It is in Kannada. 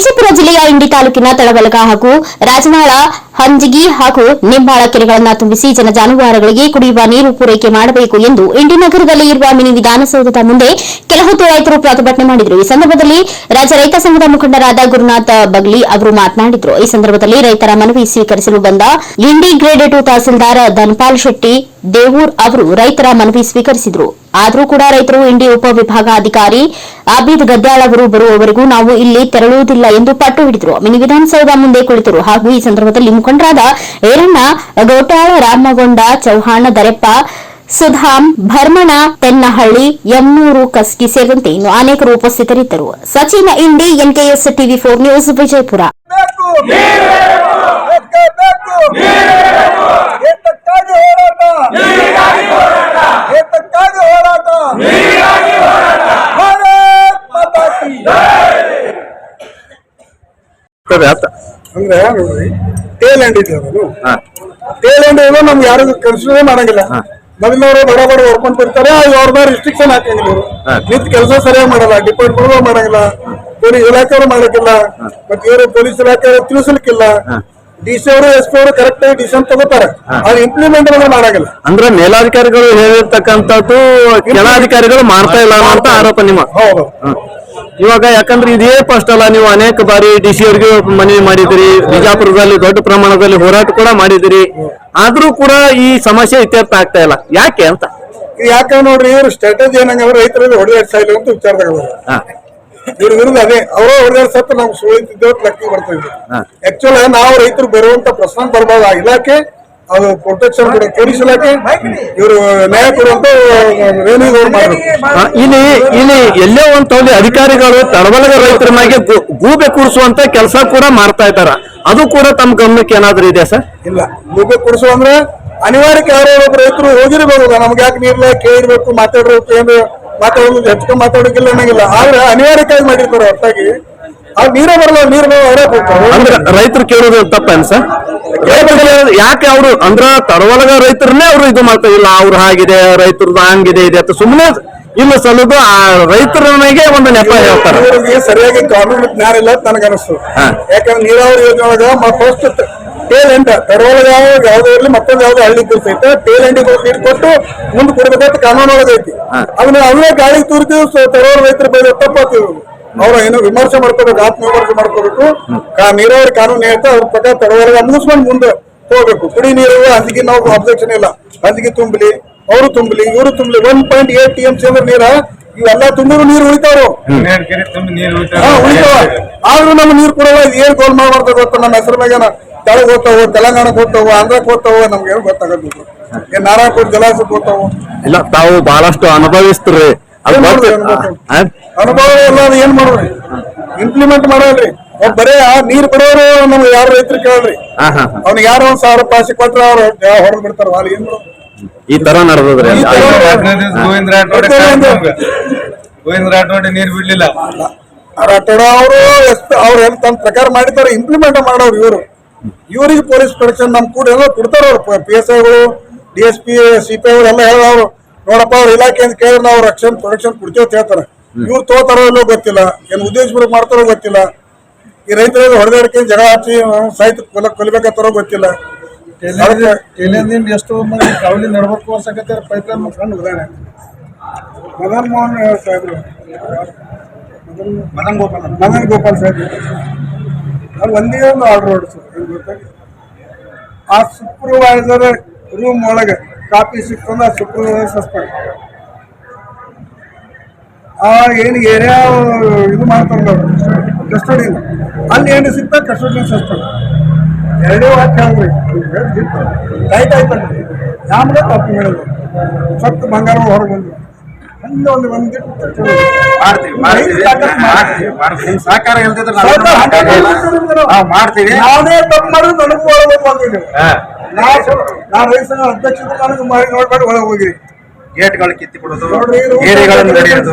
ವಿಜಯಪುರ ಜಿಲ್ಲೆಯ ಇಂಡಿ ತಾಲೂಕಿನ ತಳವಲಗ ಹಾಗೂ ರಾಜನಾಳ, ಹಂಜಗಿ ಹಾಗೂ ನಿಂಬಾಳ ಕೆರೆಗಳನ್ನು ತುಂಬಿಸಿ ಜನಜಾನುವಾರುಗಳಿಗೆ ಕುಡಿಯುವ ನೀರು ಪೂರೈಕೆ ಮಾಡಬೇಕು ಎಂದು ಇಂಡಿ ನಗರದಲ್ಲಿ ಇರುವ ಮಿನಿ ವಿಧಾನಸೌಧದ ಮುಂದೆ ಕೆಲ ಹೊತ್ತು ರೈತರು ಪ್ರತಿಭಟನೆ ಮಾಡಿದರು. ಈ ಸಂದರ್ಭದಲ್ಲಿ ರಾಜ್ಯ ರೈತ ಸಂಘದ ಮುಖಂಡರಾದ ಗುರುನಾಥ ಬಗ್ಲಿ ಅವರು ಮಾತನಾಡಿದರು. ಈ ಸಂದರ್ಭದಲ್ಲಿ ರೈತರ ಮನವಿ ಸ್ವೀಕರಿಸಲು ಬಂದ ಇಂಡಿ ಗ್ರೇಡ್ ಟು ತಹಸೀಲ್ದಾರ್ ಧನ್ಪಾಲ್ ಶೆಟ್ಟಿ ದೇವೂರ್ ಅವರು ರೈತರ ಮನವಿ ಸ್ವೀಕರಿಸಿದರು ಆದರೂ ಕೂಡ ರೈತರು ಇಂಡಿ ಉಪವಿಭಾಗ ಅಧಿಕಾರಿ ಆಬಿದ್ ಗದ್ದಾಳ್ ಅವರು ಬರುವವರೆಗೂ ನಾವು ಇಲ್ಲಿ ತೆರಳುವುದಿಲ್ಲ ಎಂದು ಪಟ್ಟು ಹಿಡಿದರು ಮಿನಿ ವಿಧಾನಸೌಧ ಮುಂದೆ ಕುಳಿತರು ಹಾಗೂ ಈ ಸಂದರ್ಭದಲ್ಲಿ ಮುಖಂಡರಾದ ಏರಣ್ಣ ಗೋಟಾಳ ರಾಮಗೊಂಡ ಚೌಹಾಣ ದರೆಪ್ಪ ಸುಧಾಮ್ ಭರ್ಮಣ ತೆನ್ನಹಳ್ಳಿ ಯಮ್ಮೂರು ಕಸ್ಕಿ ಸೇರಿದಂತೆ ಇನ್ನು ಅನೇಕರು ಉಪಸ್ಥಿತರಿದ್ದರು Sachin Indi NKS TV four news Vijayapura ಬೇಕು ಬೇಕೇ ಬೇಕು ಏತಕ್ಕಾಗಿ ಹೋರಾಟ ಏತಕ್ಕಾಗಿ ಹೋರಾಟ. ಭಾರತ್ ಮಾತಾ ಕಿ ಅಂದ್ರೆ ನೋಡ್ರಿ ಟೇಲ್ ಎಂಡ್ ಇದೆ ಅದು ಟೇಲ್ ಎಂಡ್ ಇದೆ ನಮ್ಗೆ ಯಾರು ಕನ್ಸಿಡರ್ ಮಾಡಂಗಿಲ್ಲ. ಮೊದಲವರು ಬಡ ಬಡ ಹೊರ್ಕೊಂಡ್ ಬರ್ತಾರೆ ಅವ್ರನ್ನ ರಿಸ್ಟ್ರಿಕ್ಷನ್ ಹಾಕಂಗಿಲ್ಲ. ನಿಂತ ಕೆಲಸ ಸರಿಯಾಗಿ ಮಾಡಲ್ಲ ಡಿಪಾರ್ಟ್ಮೆಂಟ್ ಮಾಡಂಗಿಲ್ಲ. ಪೊಲೀಸ್ ಇಲಾಖೆಯವರು ಮಾಡಕ್ಕಿಲ್ಲ. ಮತ್ತೆ ಇವರು ಪೊಲೀಸ್ ಇಲಾಖೆ ತಿಳಿಸ್ಲಿಕ್ಕಿಲ್ಲ. ಡಿ ಸಿ ಅವರು ಎಸ್ ಪಿ ಅವರು ಕರೆಕ್ಟ್ ಆಗಿ ಡಿಸಿಷನ್ ತಗೋತಾರೆ. ಅದು ಇಂಪ್ಲಿಮೆಂಟ್ ಮಾಡಂಗಿಲ್ಲ. ಅಂದ್ರೆ ಮೇಲಾಧಿಕಾರಿಗಳು ಹೇಳಿರ್ತಕ್ಕಂಥದ್ದು ಕೆಳಾಧಿಕಾರಿಗಳು ಮಾಡ್ತಾ ಇಲ್ಲ ಅಂತ ಆರೋಪ ನಿಮ್ಮ? ಹೌದು. ಇವಾಗ ಯಾಕಂದ್ರೆ ಇದೇ ಫಸ್ಟ್ ಅಲ್ಲ ನೀವು ಅನೇಕ ಬಾರಿ ಡಿ ಸಿ ಅವರಿಗೆ ಮನವಿ ಮಾಡಿದಿರಿ ಬಿಜಾಪುರದಲ್ಲಿ ದೊಡ್ಡ ಪ್ರಮಾಣದಲ್ಲಿ ಹೋರಾಟ ಕೂಡ ಮಾಡಿದಿರಿ ಆದ್ರೂ ಕೂಡ ಈ ಸಮಸ್ಯೆ ಇತ್ಯರ್ಥ ಆಗ್ತಾ ಇಲ್ಲ. ಯಾಕೆ ಅಂತ? ಯಾಕೆ ನೋಡ್ರಿ ಇವ್ರು ಸ್ಟ್ರಾಟಜಿ ಏನಂಗ ರೈತರಲ್ಲಿ ಹೊಡೆದಾಡ್ತಾ ಇಲ್ಲ ಅಂತ ವಿಚಾರದಾಗ. ಇವ್ರ ವಿರುದ್ಧ ಅದೇ ಅವರು ಅವ್ರಿಗೆ ಸತ್ತು ನಾವು ಸುಳಿತಿದ್ದೇವೆ ಲಕ್ಕಿ ಬರ್ತಾ ಇದ್ವಿ. ಆಕ್ಚುಲ್ ನಾವು ರೈತರು ಬರುವಂತ ಪ್ರಶ್ನೆ ಬರಬಹುದು ಆ ಇಲಾಖೆ ಅದು ಪ್ರೊಟೆಕ್ಷನ್ ಕೊಡೋ ಪೊಲೀಸ್ ಇಲಾಖೆ ಇವರು ನ್ಯಾಯ ಕೊಡುವಂತ ಇಲ್ಲಿ ಇಲ್ಲಿ ಎಲ್ಲೋ ಒಂದ್ ತೋಲಿ ಅಧಿಕಾರಿಗಳು ತಡವಲಗ ರೈತರ ಮ್ಯಾಗೆ ಗೂಬೆ ಕೂರಿಸುವಂತ ಕೆಲಸ ಕೂಡ ಮಾಡ್ತಾ ಇದ್ದಾರ. ಅದು ಕೂಡ ತಮ್ಮ ಗಮನಕ್ಕೆ ಏನಾದ್ರೂ ಇದೆ ಸರ್? ಇಲ್ಲ. ಗೂಬೆ ಕೂಡಿಸುವಂದ್ರೆ ಅನಿವಾರ್ಯಕ್ಕೆ ಯಾರೋ ಒಬ್ಬ ರೈತರು ಹೋಗಿರ್ಬೋದು. ನಮ್ಗೆ ಯಾಕೆ ನೀರ್ಲ ಕೇಳಿರ್ಬೇಕು ಮಾತಾಡಿರ್ಬೇಕು ಏನು ಮಾತಾಡೋದು ಹೆಚ್ಚು ಮಾತಾಡೋಕಿಲ್ಲ ಅನ್ನಂಗಿಲ್ಲ. ಆದ್ರೆ ಅನಿವಾರ್ಯಕ್ಕಾಗಿ ಮಾಡಿರ್ತಾರೆ ಹೊರತಾಗಿ. ಆ ನೀರೇ ಬರಲ್ಲ ನೀರು ಅಂದ್ರೆ ರೈತರು ಕೇಳೋದು ತಪ್ಪೇನ್ ಸರ್? ಯಾಕೆ ಅವರು ಅಂದ್ರ ತಡವಲಗ ರೈತರನ್ನೇ ಅವರು ಇದು ಮಾಡ್ತಾ ಇಲ್ಲ. ಅವ್ರು ಹಾಗಿದೆ ರೈತರದ್ದು ಹಂಗಿದೆ ಇದೆ ಅಂತ ಸುಮ್ಮನೆ ಇಲ್ಲ ಸಲ್ಲದು ಆ ರೈತರ ಮೇಲೆ ಒಂದು ನೆಪ ಹೇಳ್ತಾರೆ. ಸರಿಯಾಗಿ ಕಾನೂನು ಜ್ಞಾನ ಇಲ್ಲ ನನಗೆ ಅನಿಸ್ತು. ಯಾಕಂದ್ರೆ ನೀರಾವರಿ ಯೋಜನೆ ಒಳಗ ಫಸ್ಟ್ ಟೇಲ್ ಎಂಡ್ ತಡವಳಗ ಯಾವ್ದೋ ಇರ್ಲಿ ಮತ್ತೊಂದು ಯಾವ್ದೋ ಹಳ್ಳಿ ಸಹಿತ ಟೇಲ್ ಎಂಡ್ ನೀರು ಕೊಟ್ಟು ಮುಂದೆ ಕೊಡ್ಬೇಕಂತ ಕಾನೂನು ಒಳಗೈತಿ ಅದನ್ನ ಅವನೇ ಗಾಳಿ ತೂರ್ತೀವಿ ತಡವಳ ರೈತರ ಬೈದ ತಪ್ಪಾತೀವಿ ಅವ್ರ ಏನು ವಿಮರ್ಶೆ ಮಾಡ್ಕೋಬೇಕು ಆತ್ಮ ವಿಮರ್ಶೆ ಮಾಡ್ಕೋಬೇಕು ಕಾ- ನೀರಾವರಿ ಕಾನೂನು ಹೇಳ್ತಾ ಅವ್ರ ಪ್ರಕಾರ ತಡವಳಗ ಮುಗಿಸ್ಕೊಂಡು ಮುಂದೆ ಹೋಗ್ಬೇಕು. ಕುಡಿ ನೀರು ಹಂದಿಗೆ ನಾವು ಅಬ್ಜೆಕ್ಷನ್ ಇಲ್ಲ. ಹಂದಿಗೆ ತುಂಬಲಿ ಅವರು ತುಂಬಲಿ ಇವರು ತುಂಬಲಿ. One point eight T M C ಅಂದ್ರೆ ನೀರ ಇವೆಲ್ಲ ತುಂಬಿದ್ರು ನೀರು ಉಳಿತಾವ್ರು. ಹಾ, ಉಳಿತಾವ. ಆದ್ರೂ ನಮ್ಮ ನೀರು ಕೊಡೋಲ್ಲ ಏನ್ ಗೋಲ್ ಮಾಡ್ಬಾರ್ದು ಗೊತ್ತ ನಮ್ಮ ಹೆಸರು ಮ್ಯಾಗ ತೆಳಗ್ ಹೋಗ್ತಾವ ತೆಲಂಗಾಣಕ್ ಹೋಗ್ತಾವೋ ಆಂಧ್ರಕ್ ಹೋಗ್ತಾವೋ ನಮ್ಗೆ ಏನು ಗೊತ್ತಾಗಲ್ಲ ಏನ್ ನಾರಾಯಣಪುರ ಜಲಾಶಯಕ್ಕೆ ಹೋಗ್ತಾವೋ. ಇಲ್ಲ ತಾವು ಬಹಳಷ್ಟು ಅನುಭವಿಸ್ತ್ರಿ. ಅನುಭವ ಇಲ್ಲ ಅದು ಏನ್ ಮಾಡ್ರಿ ಇಂಪ್ಲಿಮೆಂಟ್ ಮಾಡಲ್ರಿ ಅವ್ರು ಬರೇ ಆ ನೀರ್ ಬಿಡೋರು ನಮ್ಗೆ ಯಾರು ರೈತರು ಕೇಳ್ರಿ. ಅವ್ನಿಗೆ ಯಾರೋ ಒಂದ್ ಸಾವಿರ ರೂಪಾಯಿ ಕೊಟ್ರೆ ಅವ್ರು ಹೊಡೆದ್ ಬಿಡ್ತಾರ ಅಲ್ಲಿ ಏನ್ ಈ ತರ ನಡೆದ್ರಿ ಗೋವಿಂದ ರಾಠೋಡ್ ಗೋವಿಂದ ರಾಠೋಡ್ ನೀರ್ ಬಿಡ್ಲಿಲ್ಲ. ರಾಠೋಡ ಅವರು ಎಷ್ಟು ಅವ್ರು ಏನ್ ತನ್ನ ಪ್ರಕಾರ ಮಾಡಿದ್ದಾರೆ ಇಂಪ್ಲಿಮೆಂಟ್ ಮಾಡೋರು ಇವರು. ಇವರಿಗೆ ಪೊಲೀಸ್ ಪ್ರೊಟೆಕ್ಷನ್ ನಮ್ ಕೂಡ ಎಲ್ಲ ಕೊಡ್ತಾರ ಅವ್ರು P S ಐಗಳು D S P C P ಐಗಳು ಎಲ್ಲ ಹೇಳೋರು. ನೋಡಪ್ಪ ಅವ್ರ ಇಲಾಖೆ ಅಂತ ಕೇಳಿದ್ರೆ ನಾವು ರಕ್ಷಣೆ ಪ್ರೊಟೆಕ್ಷನ್ ಕೊಡ್ತೇವೆ ಅಂತ ಹೇಳ್ತಾರೆ. ಇವ್ರು ತೋತಾರೋ ಇಲ್ಲೋ ಗೊತ್ತಿಲ್ಲ. ಏನು ಉದ್ದೇಶಪೂರ್ವಕ ಮಾಡ್ತಾರೋ ಗೊತ್ತಿಲ್ಲ. ಈ ರೈತರ ಹೊಡೆದಾಡಿಕೆ ಜಗಳ ಹಚ್ಚಿ ಸಾಹಿತ್ಯ ಕೊಲ ಕೊಲಿಬೇಕತ್ತಾರೋ ಗೊತ್ತಿಲ್ಲ. ಎಷ್ಟು ಮಂದಿ ಕಾವಲಿ ನಡ್ಬೇಕು ಪೈಪ್ಲೈನ್ ಉದಾಹರಣೆ ಮದನ್ ಮೋಹನ್ ಸಾಹೇಬ್ರು. ಮದನ್ ಗೋಪಾಲ್. ಮದನ್ ಗೋಪಾಲ್ ಸಾಹೇಬ್ರು. ಒಂದೇ ಒಂದು ಆರ್ಡರ್ ಹೊಡಿಸು. ಆ ಸೂಪರ್ವೈಸರ್ ರೂಮ್ ಒಳಗೆ ಕಾಪಿ ಸಿಕ್ತಂದ್ರೆ ಆ ಸೂಪರ್ವೈಸರ್ ಸಸ್ಪೆಂಡ್ ಆ ಏನು ಏರಿಯಾ ಇದು ಮಾಡ್ತಾರೆ ಕಸ್ಟಡಿ ಅಲ್ಲಿ ಏನು ಸಿಗ್ತಾ ಕಸ್ಟಡಿ ಸಸ್ಪೆಂಡ್ ಎರಡೇ ವಾಕ್ಯ ಅಂದ್ರೆ ಟೈಟ್ ಆಯ್ತಲ್ರಿ ಯಾಮ್ಗೆ ತಪ್ಪು ಹೇಳಿದ್ರು ಸತ್ತು ಬಂಗಾರ ಹೊರಗೆ ಬಂದು ಒಂದು ಮಾಡ್ತೀವಿ ಮಾಡ್ತೀವಿ. ಮಾಡ್ತೀವಿ ಮಾಡ್ತೀವಿ. ಸಹಕಾರ ಇಲ್ದಿದ್ರೆ ನಾವು ಮಾಡ್ತೀವಿ. ತಪ್ಪು ಮಾಡಿದ್ರೆ ನನಗೂ ಒಳಗೆ ಬಂದಿದ್ದೀವಿ ಹಾ. ನಾನು ರೈತ ಅಧ್ಯಕ್ಷರು ನನಗೆ ಮಾಡಿ ನೋಡ್ಬೇಡಿ ಒಳಗೆ ಹೋಗಿರಿ ಗೇಟ್ಗಳು ಕಿತ್ತಿ ಬಿಡೋದು ಏರಿಗಳನ್ನು ನಡೆಯೋದು.